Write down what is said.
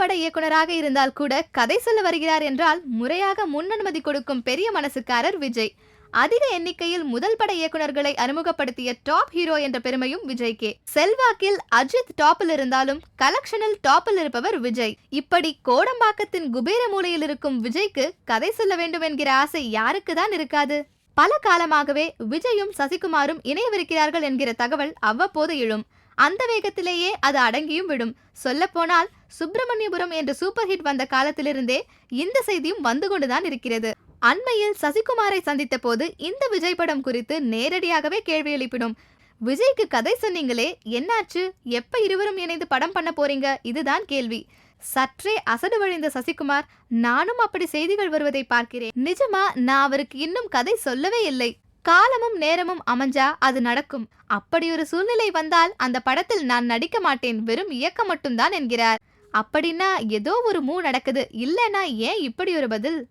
திரைப்பட இயக்குனராக இருந்தால் கூட கதை சொல்ல வருகிறார் என்றால் முறையாக முன்னனுமதி கொடுக்கும் பெரிய மனசுக்காரர் விஜய். அதிக எண்ணிக்கையில் முதல் பட இயக்குனர்களை அறிமுகப்படுத்திய டாப் ஹீரோ என்ற பெருமையும் விஜய்க்கே. செல்வாக்கில் அஜித் டாப்பில் இருந்தாலும் கலெக்ஷனில் டாப்பில் இருப்பவர் விஜய். இப்படி கோடம்பாக்கத்தின் குபேர மூலையில் இருக்கும் விஜய்க்கு கதை சொல்ல வேண்டும் என்கிற ஆசை யாருக்கு தான் இருக்காது? பல காலமாகவே விஜயும் சசிகுமாரும் இணையவிருக்கிறார்கள் என்கிற தகவல் அவ்வப்போது எழும். அந்த வேகத்திலேயே அது அடங்கியும் விடும். சொல்லப்போனால் சுப்பிரமணியபுரம் என்ற சூப்பர் ஹிட் வந்த காலத்திலிருந்தே இந்த செய்தியும் வந்து கொண்டுதான் இருக்கிறது. அண்மையில் சசிகுமாரை சந்தித்த போது இந்த விஜய் படம் குறித்து நேரடியாகவே கேள்வி எழுப்பினோம். விஜய்க்கு கதை சொன்னீங்களே என்னாச்சு? எப்ப இருவரும் இணைந்து படம் பண்ண போறீங்க? இதுதான் கேள்வி. சற்றே அசடு வழிந்த சசிகுமார் நானும் அப்படி செய்திகள் வருவதை பார்க்கிறேன். நிஜமா நான் அவருக்கு இன்னும் கதை சொல்லவே இல்லை. காலமும் நேரமும் அமைஞ்சா அது நடக்கும். அப்படி ஒரு சூழ்நிலை வந்தால் அந்த படத்தில் நான் நடிக்க மாட்டேன். வெறும் இயக்கம் மட்டும்தான் என்கிறார். அப்படின்னா ஏதோ ஒரு மூ நடக்குது. இல்லைன்னா ஏன் இப்படி ஒரு பதில்?